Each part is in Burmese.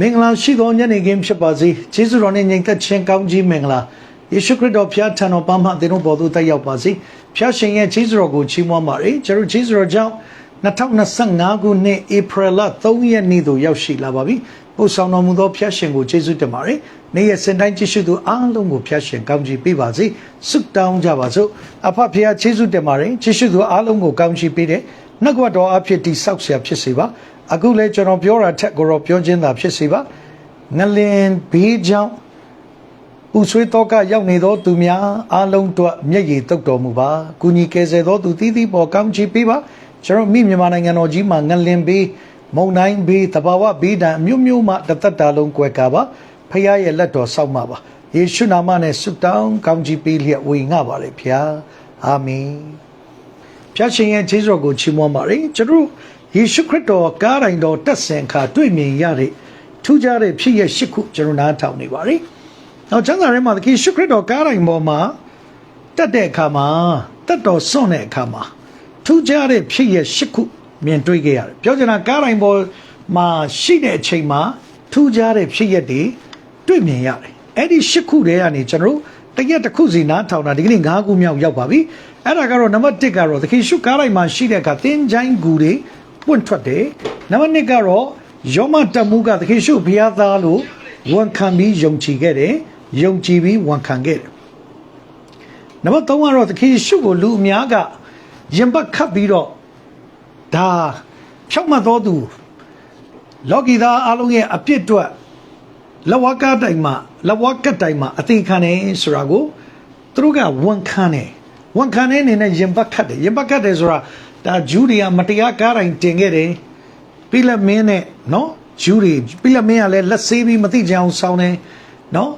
မင်္ဂလာရှိသောညနေခင်းဖြစ်ပါစေ။ယေရှုတော်နှင့်ညီသက်ချင်းကောင်းကြီးမင်္ဂလာ။ယေရှုခရစ်တော်ဖျားထံတော်ပါမှသင်တို့ပေါ်သို့တက်ရောက်ပါစေ။ဖျားရှင်ရဲ့ယေရှုတော်ကိုချီးမွမ်းပါရစေ။ကျွန်တော်ယေရှုတော်ကြောင့်2025ခုနှစ်ဧပြီလ3ရက်နေ့သို့ရောက်ရှိလာပါပြီ။ပို့ဆောင်တော်မူသောဖျားရှင်ကိုယေရှုတင်ပါရစေ။နေ့ရက်စင်တိုင်းကြည့်ရှုသူအားလုံးကိုဖျားရှင်ကောင်းကြီးပေးပါစေ။ဆုတောင်းကြပါစို့။အဖဖျားယေရှုတင်ပါရစေ။ယေရှုသူအားလုံးကိုကောင်းကြီးပေးတဲ့နှုတ်ကပတော်အဖြစ်တိဆောက်ဆရာဖြစ်စေပါ။ အခုလဲကျွန်တော်ပြောတာထက်ကိုတော့ပြောချင်းသာဖြစ်စေပါငလင်ဘေးကြောင့်ပူဆွေးတော့ကရောက်နေသောသူများအားလုံးတို့မျက်ရည်တုတ်တော်မူပါကုညီကယ်ဆယ်သောသူတည်တည်ပေါ်ကောင်းချီးပေးပါကျွန်တော်မိမြန်မာနိုင်ငံတော်ကြီးမှာငလင်ဘေးမုန်တိုင်းဘေးတဘာဝဘေးဒဏ်အမျိုးမျိုးမှတစ်သက်တာလုံးကွယ်ကာပါဖခင်ရဲ့လက်တော်ဆောက်မှာပါယေရှုနာမနဲ့ဆုတောင်းကောင်းချီးပေးလျက်ဝေငှပါれဖျားအာမင်ဖျားရှင်ရဲ့ခြေစွတော်ကိုချီးမွမ်းပါရယ်ကျွန်တော် ယေရှုခရစ်တော်ကားတိုင်းတော်တက်ဆင်ခါတွေ့မြင်ရတဲ့ထူးခြားတဲ့ဖြစ်ရရှိခုကျွန်တော်နားထောင်နေပါရယ်။နောက်ကျမ်းစာထဲမှာသခင်ယေရှုခရစ်တော်ကားတိုင်းပေါ်မှာတက်တဲ့အခါမှာတက်တော်စွန့်တဲ့အခါမှာထူးခြားတဲ့ဖြစ်ရရှိခုမြင်တွေ့ခဲ့ရတယ်။ပြောချင်တာကားတိုင်းပေါ်မှာရှိတဲ့အချိန်မှာထူးခြားတဲ့ဖြစ်ရတွေတွေ့မြင်ရတယ်။အဲ့ဒီရှိခုတွေကနေကျွန်တော်တို့တရက်တစ်ခုစီနားထောင်တာဒီကနေ့၅ခုမြောက်ရောက်ပါပြီအဲ့ဒါကတော့နံပါတ်1ကတော့သခင်ရှုကားလိုက်မှာရှိတဲ့အခါတင်းချိုင်းကူတွေ ပွင့်ထွက်တယ်နံပါတ်2ကတော့ယောမတမှုကသခင်ရှုဘုရားသားလို့ဝန်ခံပြီးယုံကြည်ခဲ့တယ်ယုံကြည်ပြီးဝန်ခံခဲ့တယ်နံပါတ်3ကတော့သခင်ရှုကိုလူအများကရင်ပတ်ခတ်ပြီးတော့ဒါဖြောက်မှတ်တော်သူလောကီသားအလုံးရဲ့အပြစ်အတွက်လဝကတိုင်မှာလဝကတိုင်မှာအသေးခံတယ်ဆိုတာကိုသူတို့ကဝန်ခံတယ်ဝန်ခံတဲ့အနေနဲ့ရင်ပတ်ခတ်တယ်ရင်ပတ်ခတ်တယ်ဆိုတာ ဒါဂျူးတွေကမတရားကားတိုင်းတင်ခဲ့တယ်ပြီးလက်မင်းနဲ့နော်ဂျူးတွေပြီးလက်မင်းကလည်းလက်ဆေးပြီးမသိကြအောင်ဆောင်းတယ်နော်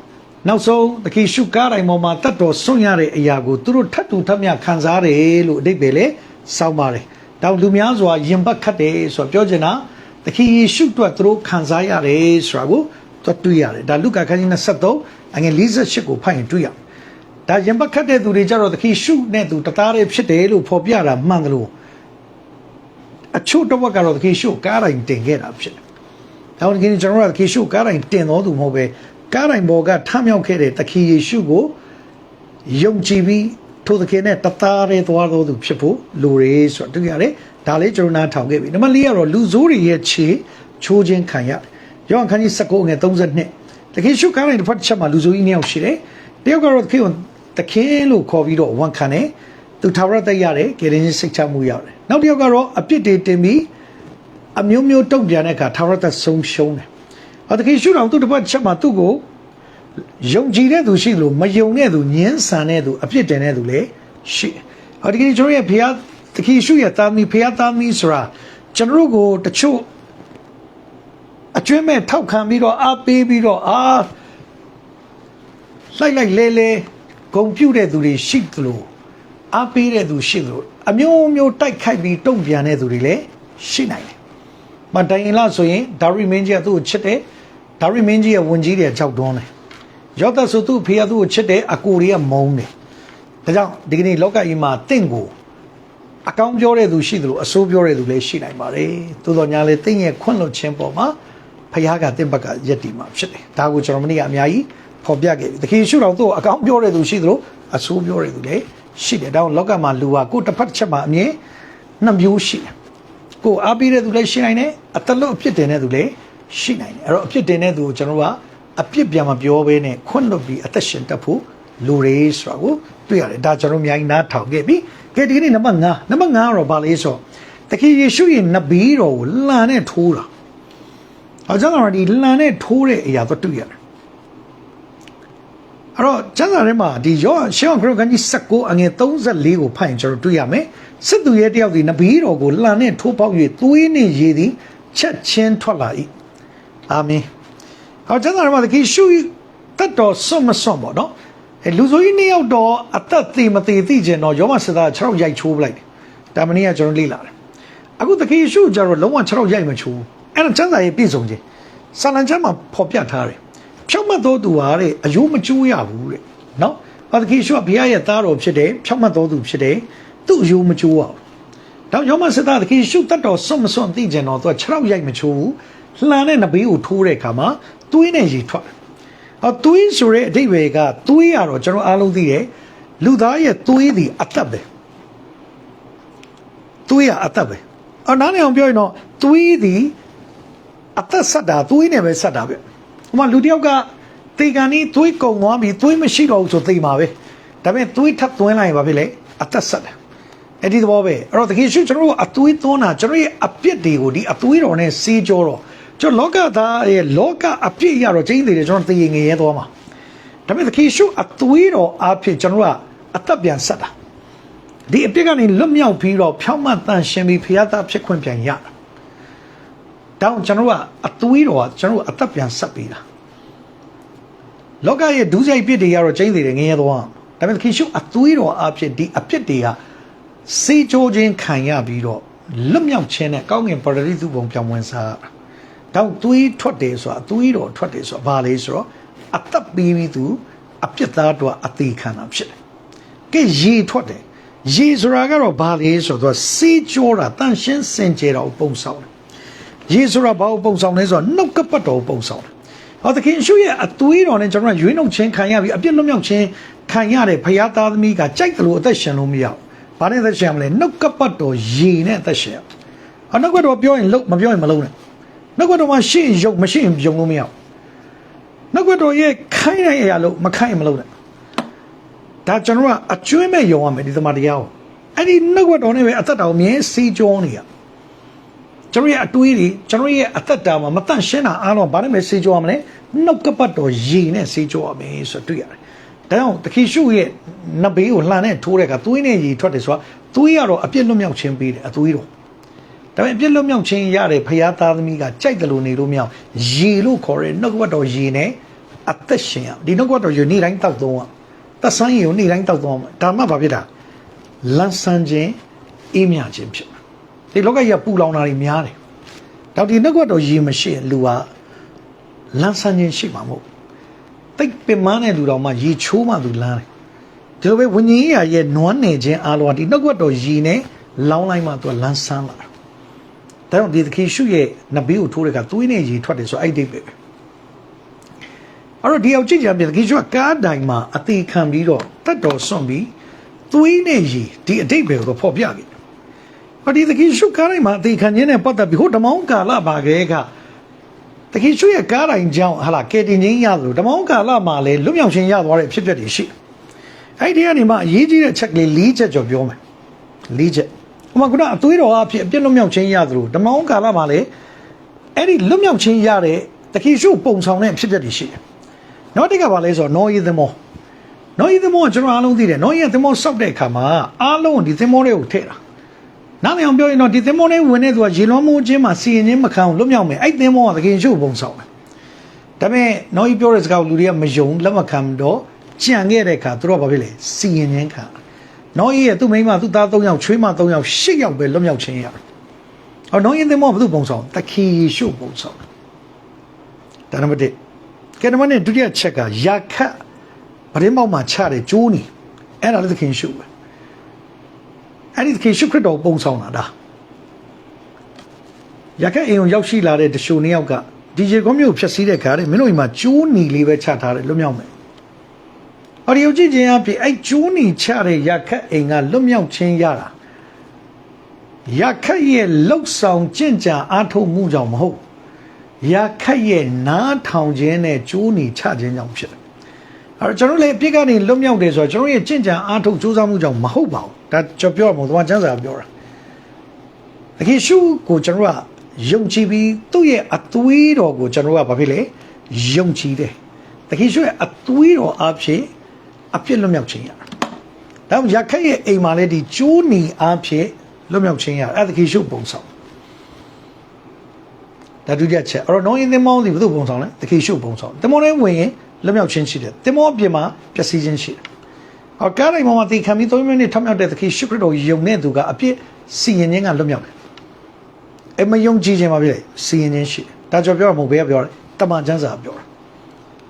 နောက်ဆုံးတခိရှုကားတိုင်းပေါ်မှာတတ်တော်ဆွန့်ရတဲ့အရာကိုသူတို့ထပ်တူထပ်မြခံစားတယ်လို့အဓိပ္ပာယ်လေစောင်းပါတယ်တောင်လူများစွာရင်ပတ်ခတ်တယ်ဆိုတော့ပြောချင်တာတခိယေရှုအတွက်သူတို့ခံစားရတယ်ဆိုတာကိုသွားတွေ့ရတယ်ဒါလုကာခန်းကြီး23အငယ်48ကိုဖတ်ရင်တွေ့ရဒါရင်ပတ်ခတ်တဲ့သူတွေကြတော့တခိရှုနဲ့သူတသားတည်းဖြစ်တယ်လို့ဖော်ပြတာမှန်တယ်လို့ အချို့တော့ကတော့တခိရှုကားတိုင်းတင်ခဲ့တာဖြစ်တယ်ဒါဝင်ကြီးကျွန်တော်တို့ကတခိရှုကားတိုင်းတင်တော်သူမဟုတ်ပဲကားတိုင်းဘော်ကထမြောက်ခဲ့တဲ့တခိယေရှုကိုယုံကြည်ပြီးထိုသခင်နဲ့တသားတည်းသွားတော်သူဖြစ်ဖို့လိုတယ်ဆိုတော့တွေ့ရတယ်ဒါလေးကျွန်တော်နားထောင်ခဲ့ပြီနံပါတ်၄ကတော့လူဆိုးတွေရဲ့ခြေချိုးခြင်းခံရတယ်ယောဟန်ခန်းကြီး19ငယ်32တခင်ရှုကားတိုင်းတစ်ဖက်တစ်ချက်မှာလူဆိုးကြီးနှစ်ယောက်ရှိတယ်တယောက်ကတော့တခင်ကိုတခင်လို့ခေါ်ပြီးတော့ဝန်ခံတယ်သူထာဝရတက်ရတယ်ကေရင်စိတ်ချမှုရတယ် နောက်တစ်ယောက်ကတော့အပြစ်တွေတင်ပြီးအမျိုးမျိုးတုံ့ပြန်တဲ့အခါထာဝရတက်ဆုံးရှုံးတယ်ဟောတခင်ရှုတော်သူတစ်ဖက်တစ်ချက်မှာသူ့ကိုယုံကြည်တဲ့သူရှိလို့မယုံတဲ့သူညှင်းဆန်တဲ့သူအပြစ်တင်တဲ့သူလည်းရှိတယ်ဟောဒီကနေ့ကျွန်တော်ရဲ့ဖခင်တခင်ရှုရဲ့တာမီဖခင်တာမီဆိုတာကျွန်တော်တို့ကိုတချို့အကျွမ်းမဲ့ထောက်ခံပြီးတော့အားပေးပြီးတော့အာလိုက်လိုက်လဲလဲဂုံပြုတ်တဲ့သူတွေရှိသလိုအားပေးတဲ့သူရှိသလို အမျိုးမျိုးတိုက်ခိုက်ပြီးတုံ့ပြန်တဲ့သူတွေလည်းရှိနိုင်တယ်။မတိုင်ရင်လားဆိုရင်ဒါရီမင်းကြီးကသူ့ကိုချစ်တယ်။ဒါရီမင်းကြီးရဲ့ဝန်ကြီးတွေကြောက်တွန်းတယ်။ရောက်တဲ့ဆိုသူ့ဖေကသူ့ကိုချစ်တယ်အကိုတွေကမုန်းတယ်။ဒါကြောင့်ဒီကနေ့လောကကြီးမှာတင့်ကိုအကောင်းပြောတဲ့သူရှိသလိုအဆိုးပြောတဲ့သူလည်းရှိနိုင်ပါတယ်။သို့တော်ညာလေတင့်ရဲ့ခွင့်လွှတ်ခြင်းပေါ်မှာဖခင်ကတင့်ဘက်ကယက်တီမှာဖြစ်တယ်ဒါကိုကျွန်တော်မနေ့ကအများကြီးဖော်ပြခဲ့ပြီတခင်ရှုတော်သူ့အကောင်းပြောတဲ့သူရှိသလိုအဆိုးပြောတဲ့သူလည်း ရှိတယ်ဒါကြောင့်လောကမှာလူဟာကိုယ်တစ်ဖက်တစ်ချက်မှာအမြင်နှစ်မျိုးရှိတယ်ကိုယ်အားပေးတဲ့သူလည်းရှိနိုင်တယ်အတလွတ်အဖြစ်တင်တဲ့သူလည်းရှိနိုင်တယ်အဲ့တော့အဖြစ်တင်တဲ့သူကိုကျွန်တော်ကအပြစ်ပြန်မပြောဘဲနဲ့ခွင့်လွတ်ပြီးအသက်ရှင်တတ်ဖို့လူတွေဆိုတာကိုတွေ့ရတယ်ဒါကျွန်တော်အများကြီးနားထောင်ခဲ့ပြီကဲဒီကနေ့နံပါတ်5နံပါတ်5ကတော့ဗာလဲဆိုတခင်ယေရှုရဲ့နဗီတော်ကိုလာနဲ့ထိုးတာ။အကြောင်းကတော့ဒီလန်နဲ့ထိုးတဲ့အရာတော့တွေ့ရတယ်။ အဲ့တော့ကျမ်းစာထဲမှာဒီယောရှောခရစ်ကန်ကြီး19အငယ်34ကိုဖတ်ရင်ကျွန်တော်တွေ့ရမယ်။စစ်သူရဲ့တယောက်ဒီနဗီတော်ကိုလန်နဲ့ထိုးပေါက်၍သွေးနှင့်ရေသည်ချက်ချင်းထွက်လာ၏။အာမင်။ဟောကျမ်းစာထဲမှာဒီရှုတတ်တော်ဆွတ်မဆွတ်ပေါ့နော်။အဲလူဆိုကြီးနှစ်ယောက်တော့အသက်သေးမသေးသိကျင်တော့ယောမစစ်သား6ယောက်ရိုက်ချိုးပလိုက်တယ်။ဒါမနေ့ကကျွန်တော်လေ့လာတယ်။အခုတခေရှုကျတော့လုံးဝ6ယောက်ရိုက်မချိုးဘူး။အဲ့ဒါကျမ်းစာရဲ့ပြည့်စုံခြင်းဆာလံကျမ်းမှာဖော်ပြထားတယ် ဖြောက်မှတ်တော်သူဟာတဲ့အယိုးမကျိုးရဘူးတဲ့နော်ဘာသခင်ရှုကဘုရားရဲ့သားတော်ဖြစ်တယ်ဖြောက်မှတ်တော်သူဖြစ်တယ်သူ့အယိုးမကျိုးရဘူးတော့ယောမစသားသခင်ရှုတတ်တော်စွန့်မစွန့်သိကြတော့သူက6ရောက်ရိုက်မချိုးဘူးလှန်တဲ့နဘေးကိုထိုးတဲ့အခါမှာသွေးနဲ့ရေထွက်တယ်။အော်သွေးဆိုတဲ့အဓိပ္ပာယ်ကသွေးရတော့ကျွန်တော်အားလုံးသိတယ်လူသားရဲ့သွေးသည်အသက်ပဲ။သွေးရအသက်ပဲ။အော်နားလည်အောင်ပြောရင်တော့သွေးသည်အသက်ဆက်တာသွေးနဲ့ပဲဆက်တာပဲ။ ဥပမာလူတစ်ယောက်ကတေကန်นี่သွေးကုံသွားပြီသွေးမရှိတော့ဘူးဆိုသိမှာပဲ။ဒါပေမဲ့သွေးထပ်သွင်းလိုက်ရင်ဘာဖြစ်လဲအသက်ဆက်တယ်။အဲ့ဒီသဘောပဲအဲ့တော့တကယ်ရှိကျွန်တော်တို့အသွေးသွန်းတာကျွန်တော်ရဲ့အပြစ်တွေကိုဒီအသွေးတော်နဲ့စေးကြောတော့ကျွန်တော်လောကသားရဲ့လောကအပြစ်ရတော့ကျင်းသေးတယ်ကျွန်တော်တည်ငြိမ်ရဲသွားမှာဒါပေမဲ့တကယ်ရှိအသွေးတော်အဖြစ်ကျွန်တော်ကအသက်ပြန်ဆက်တာဒီအပြစ်ကနေလွတ်မြောက်ပြီးတော့ဖြောင့်မတ်တန်ရှင်ပြီးဖျားသားဖြစ်ခွင့်ပြန်ရတာ တောင်းကျွန်တော်ကအသွေးတော်ကကျွန်တော်အသက်ပြန်ဆက်ပြီးတာလောကရဲ့ဒုစရိုက်ပြစ်တွေကတော့ကျင်းသေးတယ်ငြင်းရဲသွားဒါပေမဲ့တကယ်ရှိအသွေးတော်အဖြစ်ဒီအပြစ်တွေကစေးချိုးခြင်းခံရပြီးတော့လွတ်မြောက်ခြင်းနဲ့ကောင်းကင်ပါရဒိသုဘုံပြောင်းဝင်စားရတာတောင်သွေးထွက်တယ်ဆိုတာအသွေးတော်ထွက်တယ်ဆိုတာဘာလဲဆိုတော့အသက်ပြီးပြီးသူအပြစ်သားတော့အသေးခံတာဖြစ်တယ်။ကဲရေထွက်တယ်။ရေဆိုတာကတော့ဘာလဲဆိုတော့စေးကြောတာတန်ရှင်းစင်ကြယ်တာကိုပုံဆောင်တယ်။ ရေဆိုတာဘာကိုပုံဆောင်လဲဆိုတော့နှုတ်ကပတ်တော်ကိုပုံဆောင်တယ်။ဟောသခင်ရှုရဲ့အသွေးတော်နဲ့ကျွန်တော်ကရွေးနှုတ်ခြင်းခံရပြီးအပြစ်လွတ်မြောက်ခြင်းခံရတဲ့ဖရာသားသမီးကကြိုက်တယ်လို့အသက်ရှင်လို့မရဘူး။ဘာနဲ့အသက်ရှင်ရမလဲနှုတ်ကပတ်တော်ရေနဲ့အသက်ရှင်ရ။အနှုတ်ကပတ်တော်ပြောရင်လုံးမပြောရင်မလုံးနဲ့။နှုတ်ကပတ်တော်မှာရှင့်ရုပ်မရှိရင်ယုံလို့မရဘူးနှုတ်ကပတ်တော်ရဲ့ခိုင်းတဲ့အရာလို့မခိုင်းရင်မလုပ်နဲ့ဒါကျွန်တော်ကအကျွမ်းမဲ့ယုံရမယ်ဒီသမတရားကိုအဲ့ဒီနှုတ်ကပတ်တော်နဲ့ပဲအသက်တာကိုမြဲစီးကြောနေရ ကျွန်တော်ရဲ့အတွေးတွေကျွန်တော်ရဲ့အသက်တာမှာမတန့်ရှင်းတာအားလုံးဘာနဲ့ပဲစီးကြောရမလဲနှုတ်ကပတ်တော်ရည်နဲ့စီးကြောရမယ်ဆိုတွေ့ရတယ်ဒါကြောင့်တခိရှုရဲ့နဘေးကိုလှန်နဲ့ထိုးတဲ့အခါသွေးနဲ့ရည်ထွက်တယ်ဆိုတာသွေးရတော့အပြစ်လွတ်မြောက်ခြင်းပေးတယ်အသွေးတော်ဒါပေမဲ့အပြစ်လွတ်မြောက်ခြင်းရတဲ့ဖရာသားသမီးကကြိုက်တယ်လို့နေလို့မရအောင်ရေလို့ခေါ်တဲ့နှုတ်ကပတ်တော်ရေနဲ့အသက်ရှင်ရဒီနှုတ်ကပတ်တော်ရေနေ့တိုင်းတောက်သုံးရသက်ဆိုင်ရေကိုနေ့တိုင်းတောက်သုံးရဒါမှဘာဖြစ်တာလန်းဆန်းခြင်းအေးမြခြင်းဖြစ်မှာ ဒီလောကကြီးကပူလောင်တာတွေများတယ်တော့ဒီနှုတ်ကပတ်တော်ရေမရှိရင်လူကလန်းဆန်းခြင်းရှိမှာမဟုတ်တိတ်ပင်မတဲ့လူတော်မှရေချိုးမှသူလန်းတယ်ဒီလိုပဲဝိညာဉ်ရေးရရဲ့နွမ်းနယ်ခြင်းအားလုံးကဒီနှုတ်ကပတ်တော်ရေနဲ့လောင်းလိုက်မှသူကလန်းဆန်းလာတယ်ဒါကြောင့်ဒီသခင်ရှုရဲ့နဘေးကိုထိုးတဲ့ကသွေးနဲ့ရေထွက်တယ်ဆိုအဲ့ဒီပဲပဲအဲ့တော့ဒီအောင်ကြည့်ကြပြန်သခင်ရှုကကားတိုင်မှာအသေးခံပြီးတော့တတ်တော်ဆွန့်ပြီးသွေးနဲ့ရေဒီအတိတ်ပဲကိုတော့ဖော်ပြခဲ့ ဟောဒီသခင်ရှုကားတိုင်မှာအသေးခံခြင်းနဲ့ပတ်သက်ပြီးဟိုဓမောင်းကာလပါခဲ့ကသခင်ရှုရဲ့ကားတိုင်ကြောင့်ဟာလာကေတင်ချင်းရသလိုဓမောင်းကာလမှာလည်းလွတ်မြောက်ခြင်းရသွားတဲ့ဖြစ်ပျက်တွေရှိအဲ့ဒီကနေမှအရေးကြီးတဲ့ချက်ကလေး၄ချက်ကြော်ပြောမယ်၄ချက်ဟိုမှာခုနအသွေးတော်အဖြစ်အပြစ်လွတ်မြောက်ခြင်းရသလိုဓမ္မောင်းကာလမှာလေအဲ့ဒီလွတ်မြောက်ခြင်းရတဲ့တခိရှုပုံဆောင်တဲ့ဖြစ်ပျက်တွေရှိတယ်။နောက်တစ်ကဘာလဲဆိုတော့နောယေသမောနောယေသမောကကျွန်တော်အားလုံးသိတယ်။နောယေသမောစောက်တဲ့အခါမှာအားလုံးဒီသမောတွေကိုထည့်တာ။ နောက်လည်းအောင်ပြောရင်တော့ဒီသမောတွေဝင်နေသူကရေလွှမ်းမိုးခြင်းမှာစီရင်ခြင်းမခံအောင်လွတ်မြောက်မယ်။အဲ့သမောကတခိရှုပုံဆောင်တယ်။ဒါပေမဲ့နောယေပြောတဲ့စကားကိုလူတွေကမယုံလက်မခံတော့ကြံခဲ့တဲ့အခါသူတို့ကဘာဖြစ်လဲစီရင်ခြင်းခံ။နောဤရဲ့သူ့မိန်းမသူ့သား၃ယောက်ချွေးမ၃ယောက်၈ယောက်ပဲလွတ်မြောက်ခြင်းရတယ်။အော်နောဤသင်မောဘုသူပုံဆောင်တခီရှုပုံဆောင်။ဒါနံပါတ်1ကဲနံပါတ်2ဒုတိယချက်ကယာခတ်ပရင်းမောက်မှာချတဲ့ကျိုးနီအဲ့ဒါလည်းသခင်ရှုပဲ။ အဲ့ဒီသခင်ရှုခရစ်တော်ပုံဆောင်လာတာ။ယာခတ်အိမ်ကိုရောက်ရှိလာတဲ့တရှုံနှစ်ယောက်ကဒီဂျေကွန်မျိုးဖြတ်စည်းတဲ့ခါတဲ့မင်းတို့အိမ်မှာကျိုးနီလေးပဲချထားတယ်လွတ်မြောက်မယ်။အော်ဒီယိုကြည့်ခြင်းအဖြစ်အဲ့ကျိုးနီချတဲ့ရခတ်အိမ်ကလွတ်မြောက်ခြင်းရတာရခတ်ရဲ့လှုပ်ဆောင်ကြင်ကြံအားထုတ်မှုကြောင့်မဟုတ်ရခတ်ရဲ့နားထောင်ခြင်းနဲ့ကျိုးနီချခြင်းကြောင့်ဖြစ်တယ်။အဲ့တော့ကျွန်တော်လည်းအပြစ်ကနေလွတ်မြောက်တယ်ဆိုတော့ကျွန်တော်ရဲ့ကြင်ကြံအားထုတ်ကြိုးစားမှုကြောင့်မဟုတ်ပါဘူး။ ဒါကျွန်တော်ပြောမှာသွားချမ်းစာပြောတာ။အခင်ရှုကိုကျွန်တော်ကယုံကြည်ပြီးသူ့ရဲ့အသွေးတော်ကိုကျွန်တော်ကဘာဖြစ်လဲယုံကြည်တယ်။တခင်ရှုရဲ့အသွေးတော်အဖြစ်အပြစ်လွတ်မြောက်ခြင်းရတာ။ဒါကြောင့်ရခက်ရဲ့အိမ်မှာလည်းဒီကျိုးနီအားဖြင့်လွတ်မြောက်ခြင်းရတာ။အဲ့ဒါခေရှုပုံဆောင်။ဒါဒုတိယချက်။အဲ့တော့နောင်ရင်သင်္ဘောဒီဘယ်သူပုံဆောင်လဲ။တခေရှုပုံဆောင်။သင်္ဘောထဲဝင်ရင်လွတ်မြောက်ခြင်းရှိတယ်။သင်္ဘောအပြင်မှာပျက်စီးခြင်းရှိတယ်။ ဟောကားတိုင်းမှာတည်ခံပြီး3မိနစ်ထမြောက်တဲ့တခေရှုခရစ်တော်ယုံတဲ့သူကအပြစ်စီရင်ခြင်းကလွတ်မြောက်တယ်။အဲ့မယုံကြည်ခြင်းမှာပြည့်စီရင်ခြင်းရှိတယ်။ဒါကြောင့်ပြောရမဟုတ်ဘဲပြောတယ်။တမန်ကျမ်းစာပြောတာ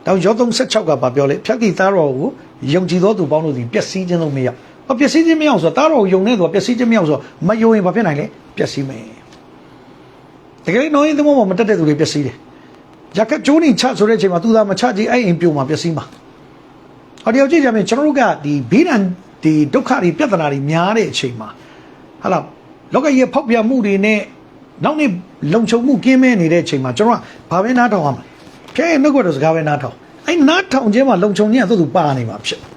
။တော့ယော36ကဘာပြောလဲဖြတ်ကိသားတော်ကိုယုံကြည်သောသူပေါင်းတို့သည်ပျက်စီးခြင်းလို့မရ။ဘာပျက်စီးခြင်းမရအောင်ဆိုတာသားတော်ကိုယုံနေသူကပျက်စီးခြင်းမရအောင်ဆိုတော့မယုံရင်ဘာဖြစ်နိုင်လဲပျက်စီးမယ်။တတကယ်လို့နှောင်းရင်သမောမှာမတက်တဲ့သူတွေပျက်စီးတယ်ရကကျိုးနေချဆိုတဲ့အချိန်မှာသူသာမချကြည့်အဲ့အိမ်ပြိုမှာပျက်စီးမှာ ဟောဒီရောက်ကြည့်ကြမယ်ကျွန်တော်တို့ကဒီဘေးဒဏ်ဒီဒုက္ခတွေပြဿနာတွေများတဲ့အချိန်မှာဟာလာလောကကြီးရဲ့ဖောက်ပြန်မှုတွေနဲ့နောက်နေ့လုံခြုံမှုကင်းမဲ့နေတဲ့အချိန်မှာကျွန်တော်ကဘာပဲနားထောင်ရမလဲဖျဲရဲ့နှုတ်ကတော့စကားပဲနားထောင်အဲ့နားထောင်ခြင်းမှာလုံခြုံခြင်းကသူ့သူပါနေမှာဖြစ်တယ်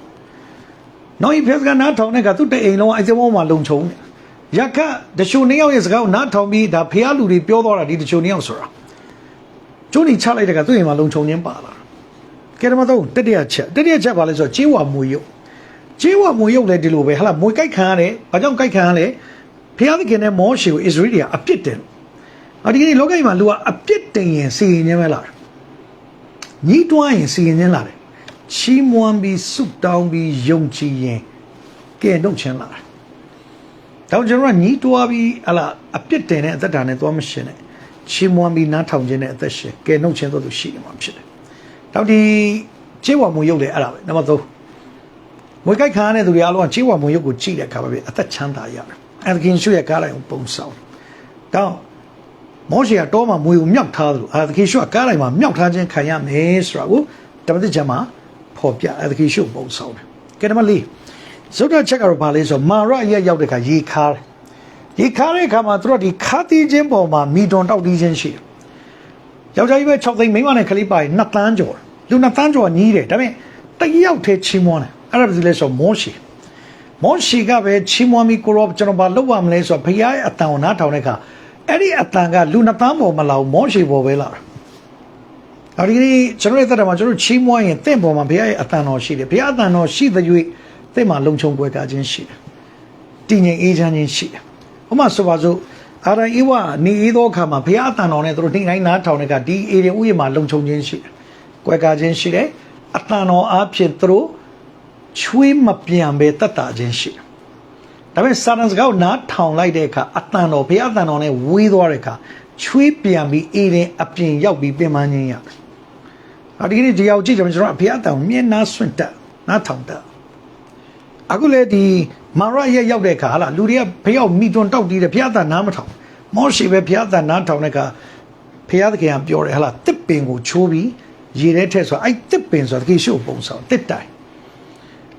နော်ဒီဖက်ကနားထောင်တဲ့ကသူ့တဲ့အိမ်လုံးအဲ့ဒီဘောမှာလုံခြုံတယ်ရခတချို့နှစ်ယောက်ရဲ့စကားကိုနားထောင်ပြီးဒါဖះလူတွေပြောသွားတာဒီတချို့နှစ်ယောက်ဆိုတာကျိုးနေချလိုက်တဲ့ကသူ့အိမ်မှာလုံခြုံခြင်းပါလာ ကဲဓမ္မတော့တတိယချက်တတိယချက်ပါလဲဆိုတော့ကျေးဝမွေရုပ်ကျေးဝမွေရုပ်လည်းဒီလိုပဲဟလာမွေကြိုက်ခံရတယ်ဘာကြောင့်ကြိုက်ခံရလဲဖះသခင်နဲ့မောရှေကိုအစ္စရေးတွေကအပြစ်တင်အဒီကနေ့လောကကြီးမှာလူကအပြစ်တင်ရင်စီရင်ခြင်းပဲလာတယ်ညီးတွားရင်စီရင်ခြင်းလာတယ်ချီးမွမ်းပြီးဆုတောင်းပြီးယုံကြည်ရင်ကဲတော့ခြင်းလာတယ်။ဒါကြောင့်ကျွန်တော်ကညီးတွားပြီးဟလာအပြစ်တင်တဲ့အသက်တာနဲ့သွားမရှင်နဲ့ချီးမွမ်းပြီးနားထောင်ခြင်းနဲ့အသက်ရှင်ကဲနှုတ်ခြင်းတို့ရှိနေမှာဖြစ်တယ်။ တော့ဒီခြေဝါမွေရုပ်လေအဲ့ဒါပဲနံပါတ်3မွေကြိုက်ခံရတဲ့သူတွေအားလုံးကခြေဝါမွေရုပ်ကိုကြည့်တဲ့အခါမှာပဲအသက်ချမ်းသာရတယ်။အဲ့ဒါခင်ရှုရဲ့ကားလိုက်ကိုပုံဆောင်တယ်။တော့မောရှေကတော့မှမွေကိုမြောက်ထားသလိုအာသခင်ရှုကကားလိုက်မှာမြောက်ထားခြင်းခံရမယ်ဆိုတာကိုတမန်တော်ကျမ်းမှာဖော်ပြအာသခင်ရှုပုံဆောင်တယ်။ကဲနံပါတ်4ဇုတ်တဲ့ချက်ကတော့ဘာလဲဆိုတော့မာရရဲ့ရောက်တဲ့အခါရေခါတယ်။ရေခါတဲ့အခါမှာသူတို့ဒီခါတီးခြင်းပေါ်မှာမီတွန်တောက်တီးခြင်းရှိတယ်။ ယောက်ျားကြီးပဲ6သိန်းမိန်းမနဲ့ကလေးပါရင်2တန်းကျော်တယ်လူ2တန်းကျော်ညီးတယ်ဒါပေမဲ့တယောက်တည်းချီးမွမ်းတယ်အဲ့ဒါဘာလို့လဲဆိုတော့မောရှေမောရှေကပဲချီးမွမ်းပြီးကိုရောကျွန်တော်ဘာလုပ်ရမလဲဆိုတော့ဖခင်ရဲ့အတန်ကိုနားထောင်တဲ့အခါအဲ့ဒီအတန်ကလူ2တန်းပေါ်မလာဘူးမောရှေပေါ်ပဲလာတာအဲ့ဒီကနေ့ကျွန်တော်ရဲ့တက်တာမှာကျွန်တော်ချီးမွမ်းရင်တင့်ပေါ်မှာဘုရားရဲ့အတန်တော်ရှိတယ်ဘုရားအတန်တော်ရှိတဲ့၍တင့်မှာလုံခြုံပွဲကားခြင်းရှိတယ်တည်ငြိမ်အေးချမ်းခြင်းရှိတယ်ဥပမာဆိုပါစို့ အာရအိဝနေအေးသောအခါမှာဘုရားအတန်တော်နဲ့သူတို့နှိမ့်တိုင်းနားထောင်တဲ့ကဒီအေရင်ဥယျာဉ်မှာလုံခြုံခြင်းရှိတယ်ကွဲကားခြင်းရှိတယ်အတန်တော်အားဖြင့်သူတို့ချွေးမပြန်ပဲတတ်တာခြင်းရှိတယ်ဒါပေမဲ့စာရန်စကားကိုနားထောင်လိုက်တဲ့အခါအတန်တော်ဘုရားအတန်တော်နဲ့ဝေးသွားတဲ့အခါချွေးပြန်ပြီးအေရင်အပြင်ရောက်ပြီးပြင်ပန်းခြင်းရတယ်။အဲဒီနေ့ဒီရောက်ကြည့်ကြမယ်ကျွန်တော်ဘုရားအတန်ကိုမြင်နာဆွင့်တက်နားထောင်တက်အခုလေဒီ မာရရဲ့ရောက်တဲ့အခါဟာလားလူတွေကဖျောက်မိတွန်တောက်တီးတယ်ဘုရားအတန်နားမထောင်မောရှိပဲဘုရားအတန်နားထောင်တဲ့အခါဘုရားသခင်ကပြောတယ်ဟာလားတစ်ပင်ကိုချိုးပြီးရေထဲထည့်ဆိုအဲ့တစ်ပင်ဆိုတာတကယ်ရှို့ပုံဆောင်တစ်တိုင်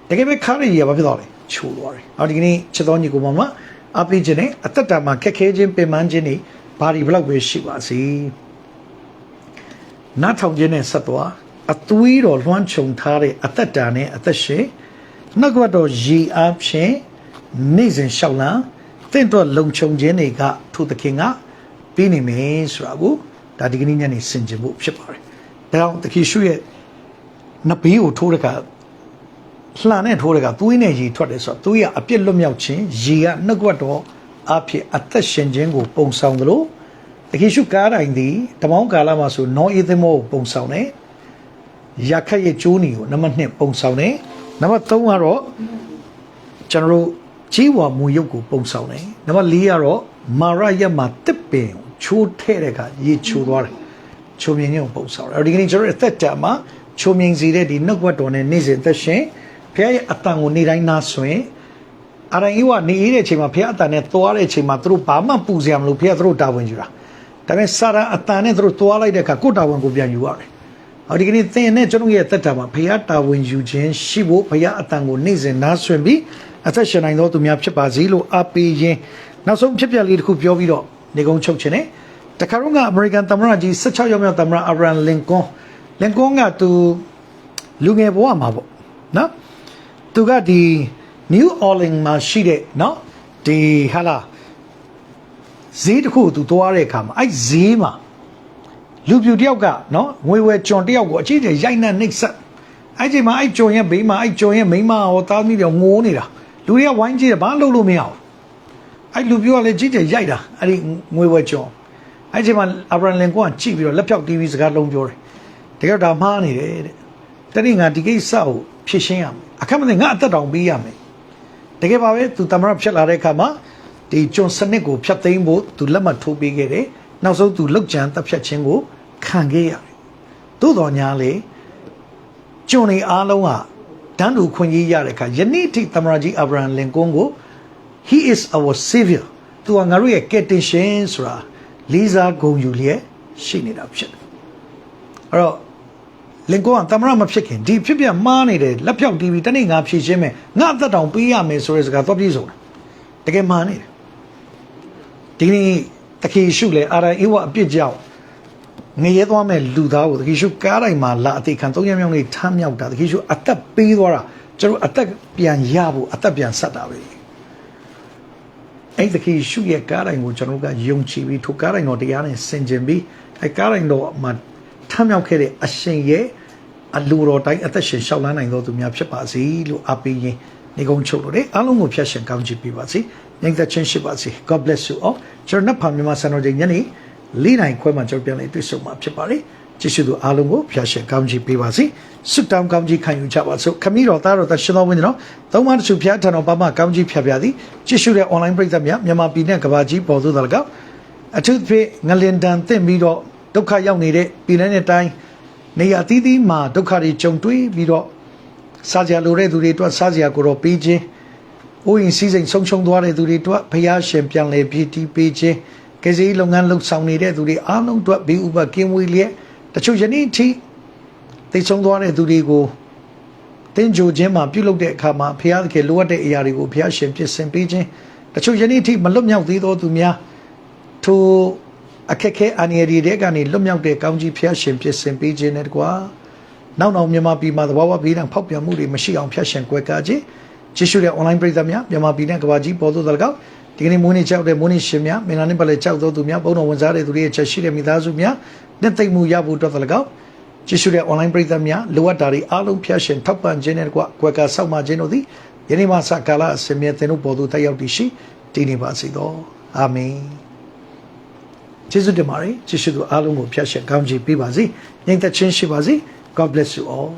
တကယ်ပဲခါရကြီးကဘာဖြစ်သွားလဲချိုးသွားတယ်အော်ဒီကနေ့ချက်တော်ညီကိုမမအပိခြင်းနဲ့အသက်တာမှာခက်ခဲခြင်းပင်ပန်းခြင်းတွေဘာဒီဘလောက်ပဲရှိပါစေနားထောင်ခြင်းနဲ့ဆက်သွားအသွေးတော်လွှမ်းခြုံထားတဲ့အသက်တာနဲ့အသက်ရှင် နှုတ်ကပတ်တော်ရေအားဖြင့်နေ့စဉ်လျှောက်လန်းတင့်တော့လုံခြုံခြင်းတွေကထိုသခင်ကပြီးနေမယ်ဆိုတာကိုဒါဒီကနေ့ညနေဆင်ခြင်ဖို့ဖြစ်ပါတယ်။ဒါကြောင့်သခင်ရှုရဲ့နဘေးကိုထိုးတဲ့ကလှန်နဲ့ထိုးတဲ့ကသွေးနဲ့ရေထွက်တယ်ဆိုတော့သွေးကအပြစ်လွတ်မြောက်ခြင်းရေကနှုတ်ကပတ်တော်အဖြစ်အသက်ရှင်ခြင်းကိုပုံဆောင်သလိုသခင်ရှုကားတိုင်းသည်တမောင်းကာလမှာဆိုနောအေသမောကိုပုံဆောင်တယ်။ရခတ်ရဲ့ကျိုးနီကိုနံပါတ်1ပုံဆောင်တယ်။ နံပါတ်3ကတော့ကျွန်တော်တို့ကြီးဝါမူရုပ်ကိုပုံဆောင်တယ်။နံပါတ်4ကတော့မာရရက်မှာတစ်ပင်ကိုချိုးထဲ့တဲ့ကရေချိုးသွားတယ်။ချိုးမြင်ခြင်းကိုပုံဆောင်တယ်။အဲဒီကနေ့ကျွန်တော်တို့အသက်တာမှာချိုးမြင်စေတဲ့ဒီနှုတ်ကပတ်တော်နဲ့နေ့စဉ်သက်ရှင်ဖခင်ရဲ့အတန်ကိုနေ့တိုင်းနားဆွင်အရင်ဤကနေအေးတဲ့အချိန်မှာဖခင်အတန်နဲ့သွားတဲ့အချိန်မှာသူတို့ဘာမှပူစရာမလိုဖခင်သူတို့တာဝန်ယူတာ။ဒါပေမဲ့စာရအတန်နဲ့သူတို့သွားလိုက်တဲ့အခါကိုယ်တာဝန်ကိုပြန်ယူရတယ်။ အော်ဒီကနေ့သင်နဲ့ကျွန်တော်ရဲ့သက်တာမှာဖခင်တာဝန်ယူခြင်းရှိဖို့ဖခင်အတန်ကိုနေ့စဉ်နားဆွင်ပြီးအသက်ရှင်နိုင်သောသူများဖြစ်ပါစေလို့အားပေးခြင်းနောက်ဆုံးဖြစ်ပျက်လေးတစ်ခုပြောပြီးတော့နေကုန်းချုပ်ခြင်းနဲ့တခါတော့ကအမေရိကန်သမ္မတကြီး16ရောက်မြောက်သမ္မတအာဗြဟံလင်ကွန်လင်ကွန်ကသူလူငယ်ဘဝမှာပေါ့နော်သူကဒီ New Orleans မှာရှိတဲ့နော်ဒီဟာလာဈေးတစ်ခုသူသွားတဲ့အခါမှာအဲ့ဈေးမှာ လူပြူတယောက်ကနော်ငွေဝယ်ကျွန်တယောက်ကိုအကြီးကြီးရိုက်နှက်နှိပ်စက်အဲ့ဒီမှာအဲ့ကျွန်ရဲ့ဘေးမှာအဲ့ကျွန်ရဲ့မိန်းမဟောသားသမီးတွေငိုးနေတာလူတွေကဝိုင်းကြည့်တယ်ဘာလုပ်လို့မရဘူးအဲ့လူပြူကလည်းကြီးကြီးရိုက်တာအဲ့ဒီငွေဝယ်ကျွန်အဲ့ဒီမှာအာဗြဟံလင်ကွန်ကကြည့်ပြီးတော့လက်ဖြောက် TV စကားလုံးပြောတယ်တကယ်တော့ဒါမှားနေတယ်တဲ့တတိငါဒီကိစ္စကိုဖြေရှင်းရမယ်အခက်မသိငါအသက်တောင်ပေးရမယ်တကယ်ပါပဲသူတမရဖြစ်လာတဲ့အခါမှာဒီကျွန်စနစ်ကိုဖျက်သိမ်းဖို့သူလက်မှတ်ထိုးပေးခဲ့တယ် နောက်ဆုံးသူလောက်ကြံတပ်ဖြတ်ခြင်းကိုခံခဲ့ရတယ်သို့တော်ညာလေကျွန်နေအားလုံးဟာတန်းတူခွင့်ရေးရတဲ့အခါယနေ့ထိတမရကြီးအာဗြဟံလင်ကွန်ကို he is our savior သူကငါတို့ရဲ့ကယ်တင်ရှင်ဆိုတာလေးစားဂုဏ်ယူလျက်ရှိနေတာဖြစ်တယ်အဲ့တော့လင်ကွန်ကတမရမဖြစ်ခင်ဒီဖြစ်ပြမှားနေတယ်လက်ဖြောက်တီးပြီးတနေ့ငါဖြည့်ရှင်းမယ်ငါအသက်တောင်ပေးရမယ်ဆိုတဲ့စကားတော့ပြည့်စုံတယ်တကယ်မှားနေတယ်ဒီနေ့ တခေရှုလေအာရအေဝအပြစ်ကြောင့်ငရဲသွားမဲ့လူသားကိုတခေရှုကားတိုင်းမှာလာအသေးခံ၃ရက်မြောက်နေ့ထမ်းမြောက်တာတခေရှုအသက်ပေးသွားတာကျွန်တော်အသက်ပြန်ရဖို့အသက်ပြန်ဆက်တာပဲအဲ့တခေရှုရဲ့ကားတိုင်းကိုကျွန်တော်ကယုံကြည်ပြီးထိုကားတိုင်းတော်တရားနဲ့ဆင်ခြင်ပြီးအဲ့ကားတိုင်းတော်မှာထမ်းမြောက်ခဲ့တဲ့အရှင်ရဲ့အလိုတော်တိုင်းအသက်ရှင်ရှောက်လန်းနိုင်တော်သူများဖြစ်ပါစေလို့အပေးရင်နေကုန်းချုပ်လို့လေအားလုံးကိုဖျက်ရှင်ကောင်းချီးပေးပါစေ။ ညီသက်ချင်းရှိပါစေ။ God bless you all. ကျွန်တော်နှစ်ဖာမြန်မာစံတော်ချိန်ညနေ၄နိုင်ခွဲမှကျွန်တော်ပြန်လည်တွေ့ဆုံမှာဖြစ်ပါတယ်။ကြည့်ရှုသူအားလုံးကိုဖျက်ရှင်ကောင်းချီးပေးပါစေ။ဆုတောင်းကောင်းချီးခံယူကြပါစို့။ခမည်းတော်သားတော်သရှင်တော်ဝင်းတော်သုံးပါးတစ်စုဖျားထံတော်ပါမှကောင်းချီးဖျက်ပြသည်။ကြည့်ရှုတဲ့ online ပရိသတ်များမြန်မာပြည်နဲ့ကမ္ဘာကြီးပေါ်သို့တော်ကောက်အထူးသဖြင့်ငလင်တန်သင့်ပြီးတော့ဒုက္ခရောက်နေတဲ့ပြည်내နဲ့တိုင်းနေရာအသီးသီးမှာဒုက္ခတွေကြုံတွေ့ပြီးတော့စားကြလိုတဲ့သူတွေအတွက်စားစရာကိုတော့ပေးခြင်း။ အိုးရင်စည်းစိမ်ဆုံးရှုံးသွားတဲ့သူတွေအတွက်ဖျားရှင်ပြန်လည်ပြည်တည်ပေးခြင်းကယ်ဆယ်ရေးလုပ်ငန်းလှုပ်ဆောင်နေတဲ့သူတွေအားလုံးအတွက်ဘေးဥပကင်းဝေးလျက်တချို့ယနေ့ထိသိဆုံးသွားတဲ့သူတွေကိုတင်းကြိုခြင်းမှာပြုလုပ်တဲ့အခါမှာဖျားသခင်လိုအပ်တဲ့အရာတွေကိုဖျားရှင်ပြင်ဆင်ပေးခြင်းတချို့ယနေ့ထိမလွတ်မြောက်သေးသောသူများထိုအခက်ခဲအန္တရာယ်တွေကနေလွတ်မြောက်တဲ့ကောင်းကြီးဖျားရှင်ပြင်ဆင်ပေးခြင်းနဲ့တကွာနောက်နောက်မြန်မာပြည်မှာသဘာဝဘေးဒဏ်ဖောက်ပြန်မှုတွေမရှိအောင်ဖျားရှင်ကွယ်ကာခြင်း ကြည့်ရှုတဲ့ online ပရိသတ်များမြန်မာပြည်နဲ့ကမ္ဘာကြီးပေါ်သို့သလကောက်ဒီကနေ့မိုးနေ့ကြောက်တဲ့မိုးနေ့ရှင်များမင်္ဂလာနေ့ပတ်လည်ကြောက်သောသူများဘုံတော်ဝင်စားတဲ့သူတွေရဲ့ချက်ရှိတဲ့မိသားစုများနှစ်သိမ့်မှုရဖို့အတွက်သလကောက်ကြည့်ရှုတဲ့ online ပရိသတ်များလိုအပ်တာတွေအားလုံးဖျက်ရှင်ထောက်ပံ့ခြင်းနဲ့တကွကွယ်ကာဆောက်မှခြင်းတို့သည်ယနေ့မှစကာလအစမြဲသင်တို့ပေါ်သို့တက်ရောက်တည်ရှိတည်နေပါစေသောအာမင်ကျေးဇူးတင်ပါတယ်ကြည့်ရှုသူအားလုံးကိုဖျက်ရှင်ကောင်းချီးပေးပါစေညင်သက်ချင်းရှိပါစေ God bless you all